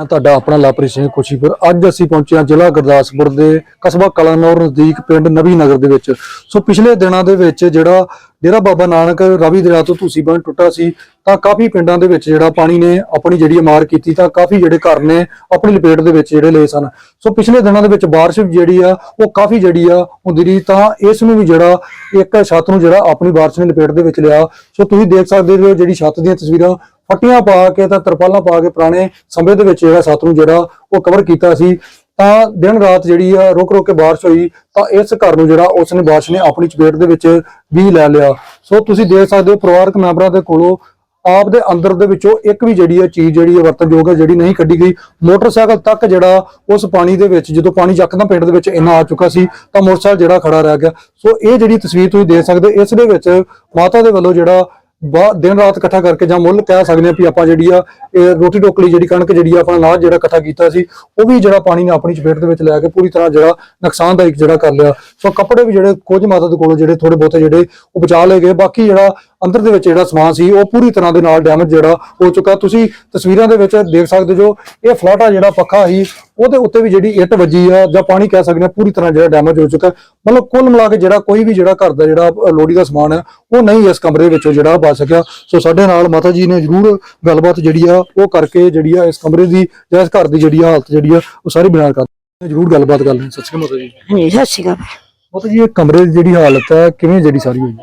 ਮੈਂ ਤੁਹਾਡਾ ਆਪਣਾ ਲਾਪਰੀ ਸਿੰਘ ਖੁਸ਼ੀਪੁਰ। ਅੱਜ ਅਸੀਂ ਪਹੁੰਚੇ ਹਾਂ ਜ਼ਿਲ੍ਹਾ ਗੁਰਦਾਸਪੁਰ ਦੇ ਕਸਬਾ ਕਲਾਨੌਰ ਨਜ਼ਦੀਕ ਪਿੰਡ ਨਵੀ ਨਗਰ ਦੇ ਵਿੱਚ। ਸੋ ਪਿਛਲੇ ਦਿਨਾਂ ਦੇ ਵਿੱਚ ਜਿਹੜਾ ਡੇਰਾ ਬਾਬਾ ਨਾਨਕ ਰਵੀ ਦਰਿਆ ਤੋਂ ਤੁਸੀਂ ਬੰਨ ਟੁੱਟਾ ਸੀ, ਤਾਂ ਕਾਫੀ ਪਿੰਡਾਂ ਦੇ ਵਿੱਚ ਜਿਹੜਾ ਪਾਣੀ ਨੇ ਆਪਣੀ ਜਿਹੜੀ ਮਾਰ ਕੀਤੀ, ਤਾਂ ਕਾਫੀ ਜਿਹੜੇ ਘਰ ਨੇ ਆਪਣੀ ਲਪੇਟ ਦੇ ਵਿੱਚ ਜਿਹੜੇ ਲਏ ਸਨ। ਸੋ ਪਿਛਲੇ ਦਿਨਾਂ ਦੇ ਵਿੱਚ ਬਾਰਿਸ਼ ਜਿਹੜੀ ਆ, ਉਹ ਕਾਫੀ ਜਿਹੜੀ ਆ ਹੁੰਦੀ ਰਹੀ, ਤਾਂ ਇਸ ਨੂੰ ਵੀ ਜਿਹੜਾ ਇੱਕ ਛੱਤ ਨੂੰ ਜਿਹੜਾ ਆਪਣੀ ਬਾਰਿਸ਼ ਨੇ ਲਪੇਟ ਦੇ ਵਿੱਚ ਲਿਆ। ਸੋ ਤੁਸੀਂ ਦੇਖ ਸਕਦੇ ਹੋ ਜਿਹੜੀ ਛੱਤ ਦੀਆਂ ਤਸਵੀਰਾਂ ਫੱਟੀਆਂ ਪਾ ਕੇ ਤਾਂ ਤਰਪਾਲਾਂ ਪਾ ਕੇ ਪੁਰਾਣੇ ਸਮੇਂ ਦੇ ਵਿੱਚ ਜਿਹੜਾ ਛੱਤ ਨੂੰ ਜਿਹੜਾ ਉਹ ਕਵਰ ਕੀਤਾ ਸੀ ਤਾਂ ਦਿਨ ਰਾਤ ਜਿਹੜੀ ਆ ਰੁਕ ਰੁਕ ਕੇ ਬਾਰਿਸ਼ ਹੋਈ ਤਾਂ ਇਸ ਘਰ ਨੂੰ ਜਿਹੜਾ ਉਸ ਨੇ ਬਾਰਿਸ਼ ਨੇ ਆਪਣੀ ਚਪੇਟ ਦੇ ਵਿੱਚ ਵੀ ਲੈ ਲਿਆ। ਸੋ ਤੁਸੀਂ ਦੇਖ ਸਕਦੇ ਹੋ ਪਰਿਵਾਰਕ ਮੈਂਬਰਾਂ ਦੇ ਕੋਲੋਂ ਆਪ ਦੇ ਅੰਦਰ ਦੇ ਵਿੱਚੋਂ ਇੱਕ ਵੀ ਜਿਹੜੀ ਹੈ ਚੀਜ਼ ਜਿਹੜੀ ਹੈ ਵਰਤਨਯੋਗ ਹੈ ਜਿਹੜੀ ਨਹੀਂ ਕੱਢੀ ਗਈ। ਮੋਟਰਸਾਈਕਲ ਤੱਕ ਜਿਹੜਾ ਉਸ ਪਾਣੀ ਦੇ ਵਿੱਚ ਜਦੋਂ ਪਾਣੀ ਯਕਦਮ ਪਿੰਡ ਦੇ ਵਿੱਚ ਇੰਨਾ ਆ ਚੁੱਕਾ ਸੀ ਤਾਂ ਮੋਟਰਸਾਈਕਲ ਜਿਹੜਾ ਖੜਾ ਰਹਿ ਗਿਆ। ਸੋ ਇਹ ਜਿਹੜੀ ਤਸਵੀਰ ਤੁਸੀਂ ਦੇਖ ਸਕਦੇ ਹੋ, ਇਸ ਦੇ ਵਿੱਚ ਮਾਤਾ ਦੇ ਵੱਲੋਂ ਜਿਹੜਾ ਬਾ ਦਿਨ ਰਾਤ ਇਕੱਠਾ ਕਰਕੇ ਜਾਂ ਮੁੱਲ ਕਹਿ ਸਕਦੇ ਆ ਵੀ ਆਪਾਂ ਜਿਹੜੀ ਆ ਇਹ ਰੋਟੀ ਟੋਕਲੀ ਜਿਹੜੀ ਕਣਕ ਜਿਹੜੀ ਆ ਆਪਣਾ ਅਨਾਜ ਜਿਹੜਾ ਇਕੱਠਾ ਕੀਤਾ ਸੀ ਉਹ ਵੀ ਜਿਹੜਾ ਪਾਣੀ ਨੇ ਆਪਣੀ ਚਪੇਟ ਦੇ ਵਿੱਚ ਲੈ ਕੇ ਪੂਰੀ ਤਰ੍ਹਾਂ ਜਿਹੜਾ ਨੁਕਸਾਨਦਾਇਕ ਜਿਹੜਾ ਕਰ ਲਿਆ। ਸੋ ਕੱਪੜੇ ਵੀ ਜਿਹੜੇ ਕੁਝ ਮਾਤਾ ਦੇ ਕੋਲੋਂ ਜਿਹੜੇ ਥੋੜੇ ਬਹੁਤੇ ਜਿਹੜੇ ਉਹ ਬਚਾ ਲਏ ਗਏ ਬਾਕੀ ਜਿਹੜਾ ਅੰਦਰ ਦੇ ਵਿੱਚ ਜਿਹੜਾ ਸਮਾਨ ਸੀ ਉਹ ਪੂਰੀ ਤਰ੍ਹਾਂ ਦੇ ਨਾਲ ਡੈਮੇਜ ਜਿਹੜਾ ਹੋ ਚੁੱਕਾ। ਤੁਸੀਂ ਤਸਵੀਰਾਂ ਦੇ ਵਿੱਚ ਦੇਖ ਸਕਦੇ ਜੋ ਇਹ ਫਲਾਟਾ ਜਿਹੜਾ ਪੱਖਾ ਸੀ ਉਹਦੇ ਉੱਤੇ ਵੀ ਜਿਹੜੀ ਇੱਟ ਵੱਜੀ ਆ ਜਾਂ ਪਾਣੀ ਕਹਿ ਸਕਦੇ ਆ ਪੂਰੀ ਤਰ੍ਹਾਂ ਜਿਹੜਾ ਡੈਮੇਜ ਹੋ ਚੁੱਕਾ। ਮਤਲਬ ਕੁੱਲ ਮਿਲਾ ਕੇ ਜਿਹੜਾ ਕੋਈ ਵੀ ਜਿਹੜਾ ਘਰ ਦਾ ਜਿਹੜਾ ਅ, ਲੋੜੀ ਦਾ ਸਮਾਨ ਹੈ ਉਹ ਨਹੀਂ ਇਸ ਕਮਰੇ ਵਿੱਚੋਂ ਜਿਹੜਾ ਬਚ ਸਕਿਆ। ਸੋ ਸਾਡੇ ਨਾਲ ਮਾਤਾ ਜੀ ਨੇ ਜ਼ਰੂਰ ਗੱਲਬਾਤ ਜਿਹੜੀ ਆ ਉਹ ਕਰਕੇ ਜਿਹੜੀ ਆ ਇਸ ਕਮਰੇ ਦੀ ਜਾਂ ਇਸ ਘਰ ਦੀ ਜਿਹੜੀ ਆ ਹਾਲਤ ਜਿਹੜੀ ਆ ਉਹ ਸਾਰੀ ਬਿਆਨ ਕਰਦੇ ਜ਼ਰੂਰ ਗੱਲਬਾਤ ਕਰ ਲੈਣ। ਸਤਿ ਸ਼੍ਰੀ ਅਕਾਲ ਜੀ। ਹਾਂਜੀ ਸਤਿ ਸ਼੍ਰੀ ਅਕਾਲ। ਮਾਤਾ ਜੀ ਇਹ ਕਮਰੇ ਦੀ ਜਿਹੜੀ ਹਾਲਤ ਹੈ ਕਿਵੇਂ ਜਿਹੜੀ ਸਾਰੀ ਹੋਈ?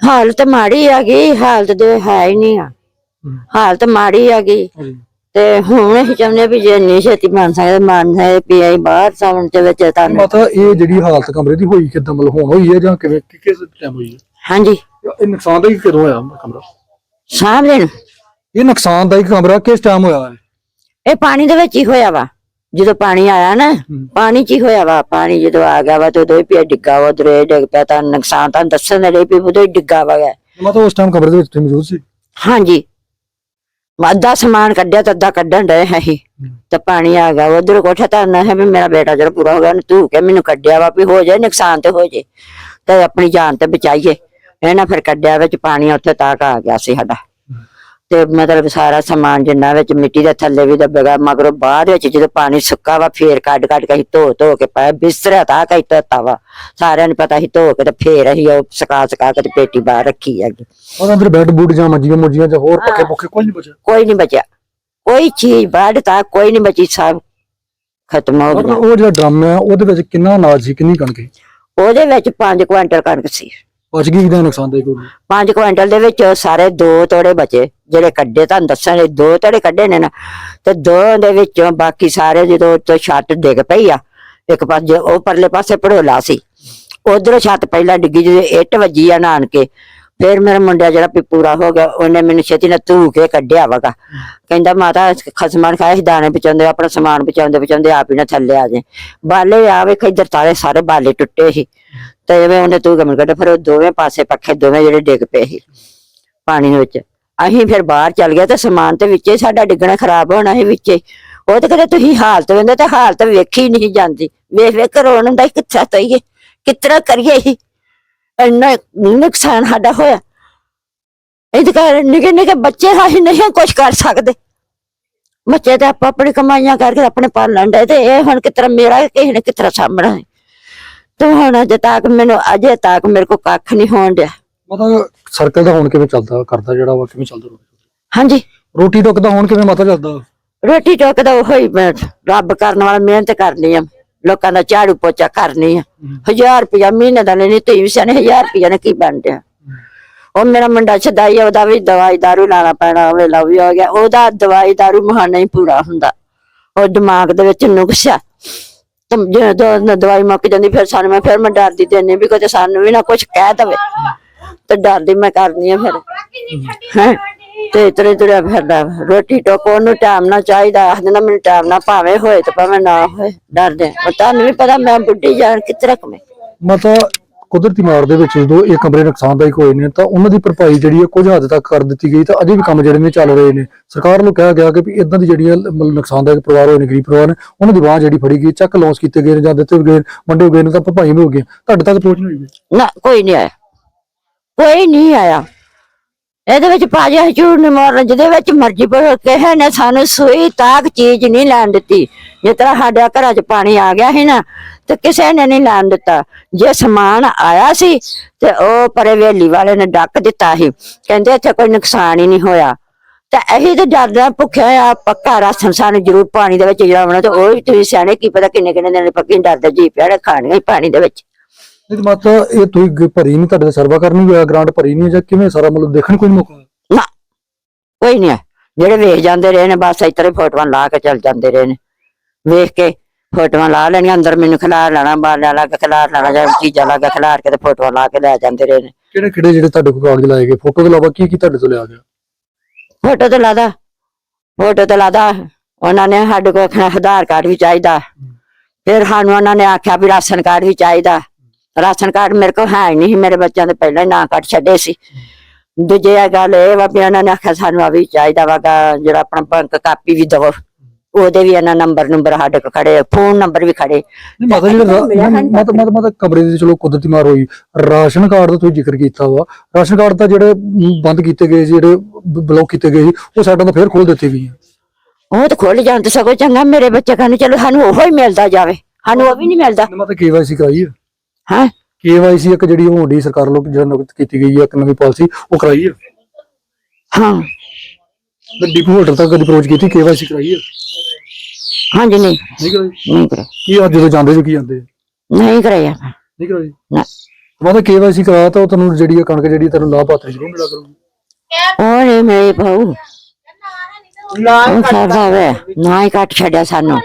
ਹਾਲਤ ਮਾੜੀ ਆ ਗਈ ਹਾਲਤ ਦੇ ਹੈ ਹੀ ਨਹੀਂ ਆ। ਹਾਲਤ ਮਾੜੀ ਆ ਗਈ। ਤੇ ਹੁਣ ਅਸੀਂ ਚਾਹੁੰਦੇ ਹਾਂ ਵੀ ਜੇ ਨਹੀਂ ਛੇਤੀ ਬਣ ਸਕਦੇ ਬਣ ਸਕਦੇ ਅਸੀਂ ਬਾਹਰ ਸਾਉਣ ਦੇ ਵਿੱਚ ਤੁਹਾਨੂੰ ਮਾਤਾ ਇਹ ਜਿਹੜੀ ਹਾਲਤ ਕਮਰੇ ਦੀ ਹੋਈ ਕਿਦਾਂ ਮਤਲਬ ਹੁਣ ਹੋਈ ਹੈ ਜਾਂ ਕਿਵੇਂ ਕਿਸ ਟਾਈਮ ਹੋਈ ਹੈ ਹਾਂਜੀ। ਇਹ ਨੁਕਸਾਨਦਾਇਕ ਕਦੋਂ ਹੋਇਆ ਕਮਰਾ? ਸਾਂਭ ਲੈਣ ਇਹ ਨੁਕਸਾਨਦਾਇਕ ਕਮਰਾ ਕਿਸ ਟਾਈਮ ਹੋਇਆ ਹੈ? ਇਹ ਪਾਣੀ ਦੇ ਵਿੱਚ ਹੀ ਹੋਇਆ ਵਾ। ਜਦੋਂ ਪਾਣੀ ਆਇਆ ਨਾ ਪਾਣੀ ਚ ਹੀ ਹੋਇਆ ਵਾ। ਪਾਣੀ ਜਦੋਂ ਆ ਗਿਆ ਵਾ ਤੇ ਉਦੋਂ ਹੀ ਪਿਆ ਡਿੱਗਾ ਵਾ ਉਧਰੇ ਡਿੱਗ ਪਿਆ ਤਾਂ ਨੁਕਸਾਨ ਤਾਂ ਦੱਸਣ ਦੇ ਲਈ ਵੀ ਉਦੋਂ ਹੀ ਡਿੱਗਾ ਵਾ ਗਿਆ ਮਾਤਾ ਉਸ ਟਾਈਮ ਕਮਰੇ ਦੇ ਵਿੱਚ ਤੁਸੀਂ ਮੌਜੂਦ ਸੀ। ਹਾਂਜੀ। ਅੱਧਾ ਸਮਾਨ ਕੱਢਿਆ ਤਾਂ ਅੱਧਾ ਕੱਢਣ ਡਏ ਹੈ ਹੀ। ਤੇ ਪਾਣੀ ਆ ਗਿਆ ਉਧਰ ਕੋਠਾ ਧਰਨਾ ਹੈ ਵੀ ਮੇਰਾ ਬੇਟਾ ਜਿਹੜਾ ਪੂਰਾ ਹੋ ਗਿਆ ਉਹਨੇ ਧੂ ਕੇ ਮੈਨੂੰ ਕੱਢਿਆ ਵਾ ਵੀ ਹੋ ਜਾਏ ਨੁਕਸਾਨ ਤੇ ਹੋ ਜਾਏ ਤੇ ਆਪਣੀ ਜਾਨ ਤੇ ਬਚਾਈਏ। ਇਹਨਾਂ ਫਿਰ ਕੱਢਿਆ ਵਿੱਚ ਪਾਣੀ ਉੱਥੇ ਤੱਕ ਆ ਗਿਆ ਸੀ ਸਾਡਾ। ਤੇ ਮਤਲਬ ਸਾਰਾ ਸਮਾਨ ਜਿੰਨਾ ਵਿੱਚ ਮਿੱਟੀ ਦੇ ਥੱਲੇ ਵੀ ਦੱਬੇਗਾ ਮਗਰੋਂ ਬਾਅਦ ਵਿੱਚ ਜਦੋਂ ਪਾਣੀ ਸੁੱਕਾ ਵਾ ਫੇਰ ਕੱਢ ਕੱਢ ਕੇ ਅਸੀਂ ਧੋ ਧੋ ਕੇ ਪਾਇਆ ਬਿਸਤਰਾ ਤਾਂ ਕਈ ਧੋਤਾ ਵਾ। ਸਾਰਿਆਂ ਨੂੰ ਪਤਾ ਸੀ ਧੋ ਕੇ ਤੇ ਫੇਰ ਅਸੀਂ ਉਹ ਸੁਕਾ ਸੁਕਾ ਕੇ ਤੇ ਪੇਟੀ ਬਾਹਰ ਰੱਖੀ ਹੈਗੀ। ਉਹਦੇ ਅੰਦਰ ਬੈੱਡ ਬੂਡ ਜਾਂ ਮੰਜੀਆਂ ਮੁੰਜੀਆਂ ਜਾਂ ਹੋਰ ਪੱਖੇ ਪੁੱਖੇ ਕੁਝ ਨਹੀਂ ਬਚਿਆ। ਕੋਈ ਨਹੀਂ ਬਚਿਆ। ਕੋਈ ਚੀਜ਼ ਬਾੜ ਤਾਂ ਕੋਈ ਨਹੀਂ ਬਚੀ ਸਭ ਖਤਮ ਹੋ ਗਿਆ। ਉਹ ਜਿਹੜਾ ਡਰਮ ਹੈ ਉਹਦੇ ਵਿੱਚ ਕਿੰਨਾ ਅਨਾਜ ਸੀ ਕਿੰਨੀ ਕਣਕ ਸੀ? ਉਹਦੇ ਵਿੱਚ 5 ਕੁਇੰਟਲ ਕਣਕ ਸੀ। ਬਚ ਗਈ ਕਿਦਾਂ ਨੁਕਸਾਨਦਾਇਕ ਹੋ ਗਈ 5 ਕੁਇੰਟਲ ਦੇ ਵਿੱਚ ਸਾਰੇ ਦੋ ਤੋੜੇ ਬਚੇ, ਜਿਹੜੇ ਕੱਢੇ ਤੁਹਾਨੂੰ ਦੱਸਾਂਗੇ ਦੋ ਤੋੜੇ ਕੱਢੇ ਨੇ ਨਾ, ਤੇ ਦੋ ਦੇ ਵਿੱਚੋਂ ਬਾਕੀ ਸਾਰੇ ਜਦੋਂ ਤੋਂ ਛੱਤ ਡਿੱਗ ਪਈ ਆ, ਇੱਕ ਪਾਸੇ ਉਹ ਪਰਲੇ ਪਾਸੇ ਪੜੋਲਾ ਸੀ। ਉਧਰੋਂ ਛੱਤ ਪਹਿਲਾਂ ਡਿੱਗੀ, ਜਦੋਂ ਇੱਟ ਵੱਜੀ ਆ ਨਾਨਕੇ ਫਿਰ ਮੇਰਾ ਮੁੰਡਾ ਜਿਹੜਾ ਵੀ ਪੂਰਾ ਹੋ ਗਿਆ ਉਹਨੇ ਮੈਨੂੰ ਛੇਤੀ ਨਾਲ ਧੂ ਕੇ ਕੱਢਿਆ ਵਗਾ। ਕਹਿੰਦਾ ਮਾਤਾ ਖਸਮਾਨ ਖਾਏ ਸੀ ਦਾਣੇ ਬਚਾਉਂਦੇ ਆਪਣਾ ਸਮਾਨ ਬਚਾਉਂਦੇ ਬਚਾਉਂਦੇ ਆਪ ਹੀ ਨਾ ਥੱਲੇ ਆ ਜਾਏ। ਬਾਲੇ ਆ ਵੇਖ ਇੱਧਰ ਤਾਰੇ ਸਾਰੇ ਬਾਲੇ ਟੁੱਟੇ ਸੀ। ਤੇ ਐਵੇਂ ਉਹਨੇ ਧੂ ਕੇ ਮੈਨੂੰ ਕੱਢਿਆ ਫਿਰ ਉਹ ਦੋਵੇਂ ਪਾਸੇ ਪੱਖੇ ਦੋਵੇਂ ਜਿਹੜੇ ਡਿੱਗ ਪਏ ਸੀ ਪਾਣੀ ਵਿੱਚ। ਅਸੀਂ ਫਿਰ ਬਾਹਰ ਚੱਲ ਗਏ ਤੇ ਸਮਾਨ ਤੇ ਵਿੱਚੇ ਸਾਡਾ ਡਿੱਗਣਾ ਖਰਾਬ ਹੋਣਾ ਸੀ ਵਿੱਚੇ। ਉਹ ਤੇ ਕਹਿੰਦੇ ਤੁਸੀਂ ਹਾਲਤ ਵੇਂਦੇ ਤੇ ਹਾਲਤ ਵੇਖੀ ਨਹੀਂ ਜਾਂਦੀ। ਵੇਖ ਵੇਖ ਕੇ ਰੋਣ ਹੁੰਦਾ ਸੀ, ਕਿੱਥਾ ਤਈਏ ਕਿਤਰਾ ਕਰੀਏ ਹੀ ਇੰਨਾ ਨੁਕਸਾਨ ਸਾਡਾ ਹੋਇਆ। ਇਹਦੇ ਕਾਰਨ ਨਿੱਕੇ ਨਿੱਕੇ ਬੱਚੇ ਅਸੀਂ ਨਹੀਂ ਕੁਝ ਕਰ ਸਕਦੇ। ਬੱਚੇ ਤੇ ਆਪੋ ਆਪਣੀ ਕਮਾਈਆਂ ਕਰਕੇ ਆਪਣੇ ਪਾਲਣ ਦੇ ਤੇ ਇਹ ਹੁਣ ਕਿਤਰਾ ਮੇਰਾ ਕਿਸੇ ਨੇ ਕਿਤਰਾ ਸਾਹਮਣਾ ਹੈ। ਤੇ ਹੁਣ ਅਜੇ ਤੱਕ ਮੈਨੂੰ ਅਜੇ ਤੱਕ ਮੇਰੇ ਕੋ ਕੱਖ ਨਹੀਂ ਹੋਣ ਡਿਆ। ਮਤਲਬ ਸਰਕਲ ਦਾ ਹੁਣ ਕਿਵੇਂ ਚੱਲਦਾ ਕਰਦਾ ਜਿਹੜਾ ਵਾ ਕਿਵੇਂ ਚੱਲਦਾ ਹਾਂਜੀ। ਰੋਟੀ ਟੁੱਕ ਦਾ ਹੁਣ ਕਿਵੇਂ ਮਾਤਾ ਚੱਲਦਾ? ਰੋਟੀ ਟੋਕ ਦਾ ਉਹੀ ਮੈਂ ਰੱਬ ਕਰਨ ਵਾਲਾ ਮਿਹਨਤ ਕਰਨੀ ਆ। ਲੋਕਾਂ ਦਾ ਝਾੜੂ ਪੋਚਾ ਕਰਨੀ ਆ। ਹਜ਼ਾਰ ਰੁਪਇਆ ਮਹੀਨੇ ਦਾ ਲੈਣੀ ਤੇ ਵੀ ਸਨੇ ਹਜ਼ਾਰ ਰੁਪਇਆ ਨੇ ਕੀ ਬਣ ਡਿਆ ਉਹ ਮੇਰਾ ਮੁੰਡਾ ਛਦਾਈ ਉਹਦਾ ਵੀ ਦਵਾਈ ਦਾਰੂ ਲਾਣਾ ਪੈਣਾ ਵੇਲਾ ਵੀ ਹੋ ਗਿਆ। ਉਹਦਾ ਦਵਾਈ ਦਾਰੂ ਮਹਾਨਾ ਹੀ ਪੂਰਾ ਹੁੰਦਾ। ਉਹ ਦਿਮਾਗ ਦੇ ਵਿੱਚ ਨੁਕਸ ਜਦੋਂ ਦਵਾਈ ਮੁੱਕ ਜਾਂਦੀ ਫਿਰ ਸਾਨੂੰ ਮੈਂ ਫਿਰ ਮੈਂ ਡਰਦੀ ਦੇਣੀ ਵੀ ਕਿਤੇ ਸਾਨੂੰ ਵੀ ਨਾ ਕੁਝ ਕਹਿ ਦਵੇ। ਤੇ ਡਰਦੀ ਮੈਂ ਕਰਨੀ ਆ ਫਿਰ। ਤੇ ਇਤਰੇ ਤੁਰਿਆ ਫਿਰਦਾ। ਰੋਟੀ ਟੋਕੋ ਨੂੰ ਟਾਈਮ ਨਾ ਚਾਹੀਦਾ ਆਖ ਦਿੰਦਾ ਮੈਨੂੰ ਟਾਈਮ ਨਾ ਭਾਵੇਂ ਹੋਏ ਤੇ ਭਾਵੇਂ ਨਾ ਹੋਏ ਡਰਦੇ ਤੁਹਾਨੂੰ ਵੀ ਪਤਾ ਮੈਂ ਬੁੱਢੀ ਜਾਣ ਕਿਤਰਾ ਕਮੇ ਮਤਲਬ ਕੁਦਰਤੀ ਮਾਰ ਦੇ ਵਿੱਚ ਜਦੋਂ ਇਹ ਕਮਰੇ ਨੁਕਸਾਨਦਾਇਕ ਹੋਏ ਨੇ ਤਾਂ ਉਹਨਾਂ ਦੀ ਭਰਪਾਈ ਜਿਹੜੀ ਹੈ ਕੁਝ ਹੱਦ ਤੱਕ ਕਰ ਦਿੱਤੀ ਗਈ ਤਾਂ ਅਜੇ ਵੀ ਕੰਮ ਜਿਹੜੇ ਨੇ ਚੱਲ ਰਹੇ ਨੇ। ਸਰਕਾਰ ਨੂੰ ਕਿਹਾ ਗਿਆ ਕਿ ਵੀ ਇਦਾਂ ਦੀ ਜਿਹੜੀਆਂ ਨੁਕਸਾਨਦਾਇਕ ਪਰਿਵਾਰ ਹੋਏ ਨੇ ਗਰੀਬ ਪਰਿਵਾਰ ਨੇ ਉਹਨਾਂ ਦੀ ਬਾਹ ਜਿਹੜੀ ਫੜੀ ਗਈ ਚੈੱਕ ਲੌਂਸ ਕੀਤੇ ਗਏ ਨੇ ਜਾਂ ਦਿੱਤੇ ਗਏ ਵੰਡੇ ਗਏ ਨੇ ਤਾਂ ਭਰਪਾਈ ਹੋ ਗਈ ਤੁਹਾਡੇ ਤੱਕ ਪਹੁੰਚ ਨਹੀਂ ਹੋਈ ਨਾ ਕੋਈ ਨਹੀਂ ਆਇਆ। ਕੋਈ ਨਹੀਂ ਆਇਆ। ਇਹਦੇ ਵਿੱਚ ਪਾਜਾ ਝੂਠ ਨਹੀਂ ਮਾਰਨ ਜਿਹਦੇ ਵਿੱਚ ਮਰਜ਼ੀ ਪਰ ਕਹੇ ਨੇ ਸਾਨੂੰ ਸੂਈ ਤਾਕ ਚੀਜ਼ ਨਹੀਂ ਲੈਣ ਦਿੱਤੀ। ਜਿਸ ਤਰ੍ਹਾਂ ਸਾਡੇ ਘਰਾਂ 'ਚ ਪਾਣੀ ਆ ਗਿਆ ਸੀ ਨਾ, ਤੇ ਕਿਸੇ ਨੇ ਨਹੀਂ ਲੈਣ ਦਿੱਤਾ। ਜੇ ਸਮਾਨ ਆਇਆ ਸੀ, ਤੇ ਉਹ ਪਰੇ ਵੇਲੀ ਵਾਲੇ ਨੇ ਡੱਕ ਦਿੱਤਾ ਸੀ। ਕਹਿੰਦੇ ਇੱਥੇ ਕੋਈ ਨੁਕਸਾਨ ਹੀ ਨਹੀਂ ਹੋਇਆ। ਤੇ ਇਹੀ ਤੇ ਡਰਦਾ ਭੁੱਖਿਆ ਆ, ਪੱਕਾ ਰਾਸ਼ਨ ਸਾਨੂੰ ਜ਼ਰੂਰ ਪਾਣੀ ਦੇ ਵਿੱਚ ਜਾਵਣਾ ਤੇ ਉਹ ਵੀ ਤੁਸੀਂ ਸਿਆਣੇ, ਕੀ ਪਤਾ ਕਿੰਨੇ ਕਿੰਨੇ ਦਿਨ ਪੱਕੀ ਡਰਦੇ, ਜੀ ਪਿਆ ਖਾਣੀਆਂ ਹੀ ਪਾਣੀ ਦੇ ਵਿੱਚ। ਨਹੀਂ ਮਾਤਾ ਇਹ ਤੁਸੀਂ ਭਰੀ ਨਹੀਂ ਤੁਹਾਡੇ ਸਰਵਾ ਕਰਨੀ ਹੋਇਆ ਗ੍ਰਾਂਟ ਭਰੀ ਨਹੀਂ ਜਾਂ ਕਿਵੇਂ ਸਾਰਾ ਮਤਲਬ ਦੇਖਣ ਕੋਈ ਮੌਕਾ? ਨਾ ਕੋਈ ਨਹੀਂ ਜਿਹੜੇ ਵੇਖ ਜਾਂਦੇ ਰਹੇ ਨੇ ਬਸ ਹੀ ਫੋਟੋਆਂ ਲਾ ਕੇ ਚੱਲ ਜਾਂਦੇ ਰਹੇ ਨੇ। ਵੇਖ ਕੇ ਫੋਟੋਆਂ ਲਾ ਲੈਣੀਆਂ ਅੰਦਰ ਮੈਨੂੰ ਖਿਲਾਰ ਲੈਣਾ ਬਾਹਰ ਲਾ ਕੇ ਖਿਲਾਰ ਲੈਣਾ ਜਾਂ ਚੀਜ਼ਾਂ ਲਾ ਕੇ ਖਿਲਾਰ ਕੇ ਤੇ ਫੋਟੋਆਂ ਲਾ ਕੇ ਲੈ ਜਾਂਦੇ ਰਹੇ ਨੇ। ਕਿਹੜੇ ਕਿਹੜੇ ਜਿਹੜੇ ਤੁਹਾਡੇ ਕੋਲ ਕਾਗਜ਼ ਲਾਏ ਗਏ? ਫੋਟੋ ਤੋਂ ਇਲਾਵਾ ਕੀ ਕੀ ਤੁਹਾਡੇ ਤੋਂ ਲਿਆ ਗਿਆ? ਫੋਟੋ ਤੇ ਲਾਦਾ। ਫੋਟੋ ਤੇ ਲਾਦਾ। ਉਹਨਾਂ ਨੇ ਸਾਡੇ ਕੋਲ ਆਧਾਰ ਕਾਰਡ ਵੀ ਚਾਹੀਦਾ। ਫਿਰ ਸਾਨੂੰ ਉਹਨਾਂ ਨੇ ਆਖਿਆ ਵੀ ਰਾਸ਼ਨ ਕਾਰਡ ਵੀ ਚਾਹੀਦਾ। ਰਾਸ਼ਨ ਕਾਰਡ ਮੇਰੇ ਕੋਲ ਹੈ ਨਹੀਂ ਮੇਰੇ ਬੱਚਿਆਂ ਦੇ ਪਹਿਲਾਂ ਹੀ ਨਾਂ ਕੱਟ ਛੱਡੇ ਸੀ। ਦੂਜੀ ਇਹ ਗੱਲ ਇਹ ਵਾ ਵੀ ਉਹਨਾਂ ਨੇ ਆਖਿਆ ਸਾਨੂੰ ਆ ਵੀ ਚਾਹੀਦਾ ਵਾਗਾ ਜਿਹੜਾ ਆਪਣਾ ਬੈਂਕ ਕਾਪੀ ਵੀ ਦਵੋ ਉਹਦੇ ਵੀ ਇਹਨਾਂ ਨੰਬਰ ਨੰਬਰ ਸਾਡੇ ਕੋਲ ਖੜੇ ਫੋਨ ਨੰਬਰ ਵੀ ਖੜੇ। ਨਹੀਂ ਜੀ ਕਮਰੇ ਦੀ ਚਲੋ ਕੁਦਰਤੀ ਮਾਰ ਹੋਈ। ਰਾਸ਼ਨ ਕਾਰਡ ਦਾ ਤੁਸੀਂ ਜ਼ਿਕਰ ਕੀਤਾ ਵਾ। ਰਾਸ਼ਨ ਕਾਰਡ ਤਾਂ ਜਿਹੜੇ ਬੰਦ ਕੀਤੇ ਗਏ ਜਿਹੜੇ ਬਲੌਕ ਕੀਤੇ ਗਏ ਉਹ ਸਾਈਡਾਂ ਤੋਂ ਫੇਰ ਖੋਲ ਦਿੱਤੇ ਆ। ਉਹ ਤਾਂ ਖੁੱਲ ਤੇ ਸਗੋਂ ਚੰਗਾ ਮੇਰੇ ਬੱਚੇ ਕਹਿੰਦੇ ਚਲੋ ਸਾਨੂੰ ਉਹੋ ਹੀ ਮਿਲਦਾ ਜਾਵੇ ਸਾਨੂੰ ਉਹ ਵੀ ਨਹੀਂ ਮਿਲਦਾ। ਮਾਤਾ ਕੇਵਾਈਸੀ ਕਰਾਈ ਹੈ ਹਾਂ? ਕੇਵਾਈਸੀ ਇੱਕ ਜਿਹੜੀ ਹੋਣੀ ਸਰਕਾਰ ਵੱਲੋਂ ਜਿਹੜਾ ਨਿਯੁਕਤ ਕੀਤੀ ਗਈ ਹੈ ਇੱਕ ਨਵੀਂ ਪਾਲਿਸੀ ਉਹ ਕਰਾਈ ਹੈ? ਹਾਂ। ਤੇ ਡਿਪੂ ਹੋਲਡਰ ਤੱਕ ਕਦੀ ਅਪਰੋਚ ਕੀਤੀ ਕੇਵਾਈਸੀ ਕਰਾਈ ਹੈ? ਹਾਂਜੀ ਨਹੀਂ। ਨਹੀਂ ਕਰਾਈ? ਨਹੀਂ ਕਰਾਇਆ ਕੀ ਅੱਜ ਜਦੋਂ ਜਾਂਦੇ ਜੀ ਕੀ ਜਾਂਦੇ ਨਹੀਂ ਕਰਾਇਆ ਨਹੀਂ ਕਰਾਈ? ਨਾ। ਮਾਤਾ ਕੇਵਾਈਸੀ ਕਰਾ ਤਾਂ ਉਹ ਤੁਹਾਨੂੰ ਜਿਹੜੀ ਕਣਕ ਜਿਹੜੀ ਤੈਨੂੰ ਲਾਭ ਪਾਤਰੀ ਜ਼ਰੂਰ ਮਿਲਿਆ ਕਰੂਗੀ। ਉਹ ਨਹੀਂ ਮੇਰੇ ਭਾਊ। ਨਾ ਕਰਦਾ ਵੇ ਨਾ ਹੀ ਕੱਟ ਛੱਡਿਆ ਸਾਨੂੰ।